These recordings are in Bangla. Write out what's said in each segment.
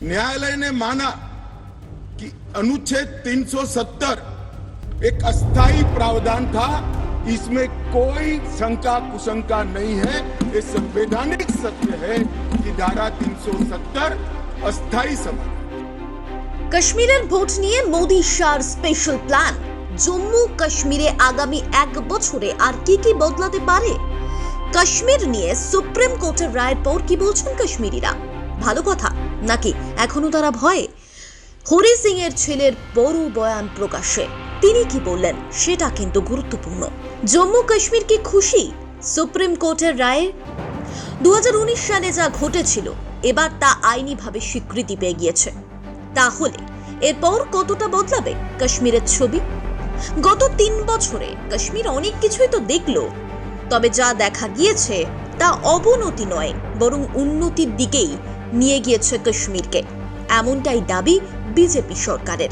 न्यायालय ने माना कि अनुच्छेद 370 एक अस्थायी प्रावधान था इसमें कोई शंका कुशंका नहीं है ये संवैधानिक सत्य है कि धारा 370 अस्थायी समाधान কাশ্মীরের ভোট নিয়ে মোদি শাহর স্পেশাল প্ল্যান জম্মু কাশ্মীরে আগামী এক বছরে আর কি কি বদলাতে পারে কাশ্মীর নিয়ে সুপ্রিম কোর্টের রায়ের পর কি বলছেন কাশ্মীরিরা ভালো কথা নাকি এখনও তারা ভয়ে? হরি সিং এর ছেলের বড় বয়ান প্রকাশে তিনি কি বললেন, সেটা কিন্তু গুরুত্বপূর্ণ। জম্মু কাশ্মীর কি খুশি? সুপ্রিম কোর্টের রায়ে? দু সালে যা ঘটেছিল, এবার তা আইনিভাবে স্বীকৃতি পেয়ে গিয়েছে। তাহলে, এরপর কতটা বদলাবে কাশ্মীরের ছবি? গত তিন বছরে কাশ্মীর অনেক কিছুই তো দেখল, তবে যা দেখা গিয়েছে তা অবনতি নয়, বরং উন্নতির দিকেই নিয়ে গিয়েছে কাশ্মীরকে। এমনটাই দাবি বিজেপি সরকারের।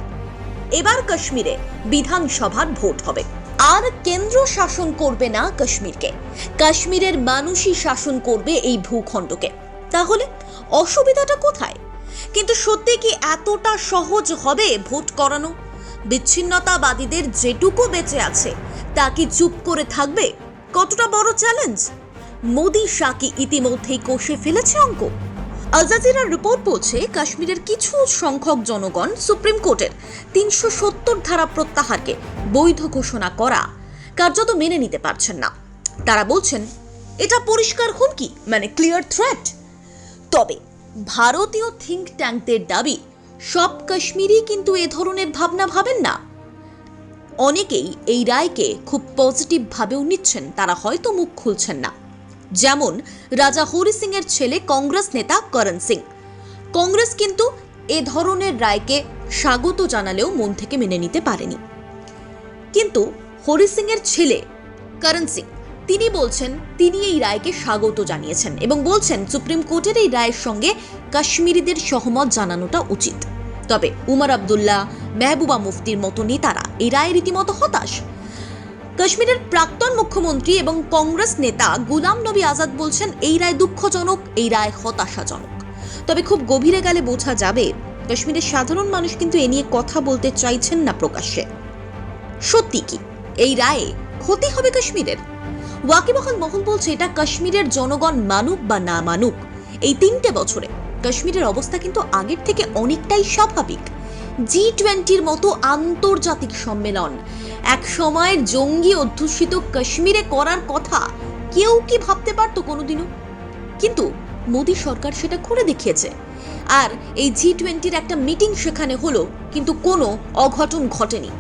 এবার কাশ্মীরে বিধানসভার ভোট হবে। আর কেন্দ্র শাসন করবে না কাশ্মীরকে। কাশ্মীরের মানুষই শাসন করবে এই ভূখণ্ডকে। তাহলে অসুবিধাটা কোথায়? কিন্তু সত্যি কি এতটা সহজ হবে ভোট করানো? বিচ্ছিন্নতাবাদীদের যেটুকু বেঁচে আছে, তা কি চুপ করে থাকবে? কতটা বড় চ্যালেঞ্জ মোদি শাহ কি ইতিমধ্যেই কষে ফেলেছে অঙ্ক? আল জাজিরার রিপোর্ট বলছে, কাশ্মীরের কিছু সংখ্যক জনগণ সুপ্রিম কোর্টের তিনশো সত্তর ধারা প্রত্যাহারকে বৈধ ঘোষণা করা কার্যত মেনে নিতে পারছেন না। তারা বলছেন, এটা পরিষ্কার হুমকি মানে ক্লিয়ার থ্রেট তবে ভারতীয় থিঙ্ক ট্যাঙ্কদের দাবি, সব কাশ্মীরই কিন্তু এ ধরনের ভাবনা ভাবেন না। অনেকেই এই রায়কে খুব পজিটিভ ভাবেও নিচ্ছেন, তারা হয়তো মুখ খুলছেন না। যেমন রাজা হরি সিং এর ছেলে কংগ্রেস নেতা করণ সিং। কংগ্রেস কিন্তু এ ধরনের রায়কে স্বাগত জানালেও মন থেকে মেনে নিতে পারেনি। কিন্তু হরি সিং এর ছেলে করণ সিং, তিনি বলছেন, তিনি এই রায়কে স্বাগত জানিয়েছেন এবং বলছেন, সুপ্রিম কোর্টের এই রায়ের সঙ্গে কাশ্মীরিদের সহমত জানানোটা উচিত। তবে উমর আবদুল্লাহ, মেহবুবা মুফতির মতো নেতারা এই রায়ে রীতিমতো হতাশ। কাশ্মীরের প্রাক্তন মুখ্যমন্ত্রী এবং কংগ্রেস নেতা গুলাম নবী আজাদ বলছেন, এই রায় দুঃখজনক, এই রায় হতাশাজনক। তবে খুব গভীরে গেলে বোঝা যাবে, কাশ্মীরের সাধারণ মানুষ কিন্তু এ নিয়ে কথা বলতে চাইছেন না প্রকাশ্যে। সত্যি কি, এই রায়ে ক্ষতি হবে কাশ্মীরের? ওয়াকিবহাল মহল বলছে, এটা কাশ্মীরের জনগণ মানুক বা না মানুক, এই তিনটে বছরে কাশ্মীরের অবস্থা কিন্তু আগের থেকে অনেকটাই স্বাভাবিক। জি টোয়েন্টির মতো আন্তর্জাতিক সম্মেলন এক সময়ের জঙ্গি অধ্যুষিত কাশ্মীরে করার কথা কেউ কি ভাবতে পারতো কোনোদিনও? কিন্তু মোদী সরকার সেটা করে দেখিয়েছে। আর এই জি টোয়েন্টির একটা মিটিং সেখানে হলো, কিন্তু কোনো অঘটন ঘটেনি।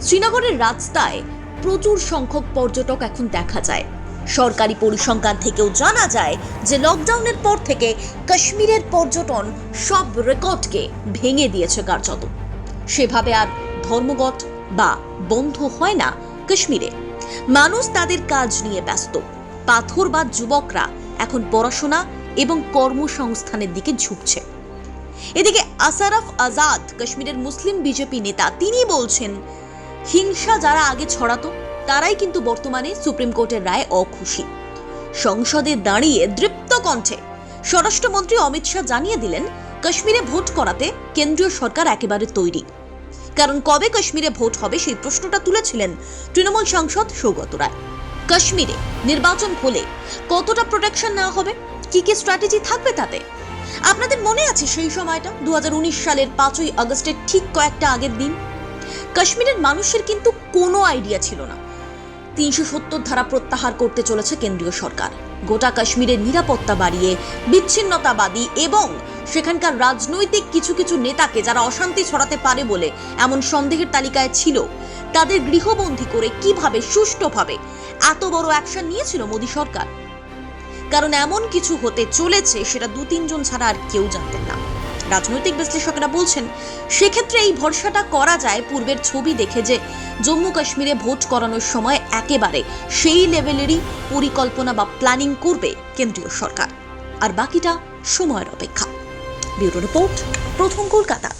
শ্রীনগরের রাস্তায় প্রচুর সংখ্যক পর্যটক এখন দেখা যায়। সরকারি পরিসংখ্যান থেকেও জানা যায় যে লকডাউনের পর থেকে কাশ্মীরের পর্যটন সব রেকর্ডকে ভেঙে দিয়েছে কার্যত। সেভাবে আর ধর্মঘট বা বন্ধ হয় না কাশ্মীরে। মানুষ তাদের কাজ নিয়ে ব্যস্ত। পাথর বা যুবকরা এখন পড়াশোনা এবং কর্মসংস্থানের দিকে ঝুঁকছে। এদিকে আসারফ আজাদ, কাশ্মীরের মুসলিম বিজেপি নেতা, তিনি বলছেন, হিংসা যারা আগে ছড়াতো, তারাই কিন্তু বর্তমানে সুপ্রিম কোর্টের রায়ে অখুশি। সংসদে দাঁড়িয়ে দৃপ্ত কণ্ঠে স্বরাষ্ট্রমন্ত্রী অমিত শাহ জানিয়ে দিলেন, কাশ্মীরে ভোট করাতে কেন্দ্রীয় সরকার একেবারে তৈরি। কারণ কবে কাশ্মীরে ভোট হবে সেই প্রশ্নটা তুলেছিলেন তৃণমূল সাংসদ সৌগত রায়। কাশ্মীরে নির্বাচন হলে কতটা প্রোটেকশন নেওয়া হবে? কি কি স্ট্র্যাটেজি থাকবে তাতে? আপনাদের মনে আছে সেই সময়টা, দুহাজার উনিশ সালের পাঁচই আগস্টের ঠিক কয়েকটা আগের দিন? কাশ্মীরের মানুষের কিন্তু কোনো আইডিয়া ছিল না। তিনশো সত্তর ধারা প্রত্যাহার করতে চলেছে কেন্দ্রীয় সরকার। গোটা কাশ্মীরের নিরাপত্তা বাড়িয়ে, বিচ্ছিন্নতাবাদী এবং সেখানকার রাজনৈতিক কিছু কিছু নেতাকে যারা অশান্তি ছড়াতে পারে বলে এমন সন্দেহের তালিকায় ছিল। তাদের গৃহবন্দী করে কীভাবে সুষ্ঠুভাবে এত বড় অ্যাকশন নিয়েছিল মোদী সরকার? কারণ এমন কিছু হতে চলেছে সেটা দু তিনজন ছাড়া আর কেউ জানতেন না। রাজনৈতিক বিশ্লেষকেরা বলছেন, সেক্ষেত্রে এই ভরসাটা করা যায় পূর্বের ছবি দেখে যে জম্মু কাশ্মীরে ভোট করানোর সময় একেবারে সেই লেভেলেরই পরিকল্পনা বা প্ল্যানিং করবে কেন্দ্রীয় সরকার। আর বাকিটা সময়ের অপেক্ষা। ব্যুরো রিপোর্ট প্রথম কলকাতা।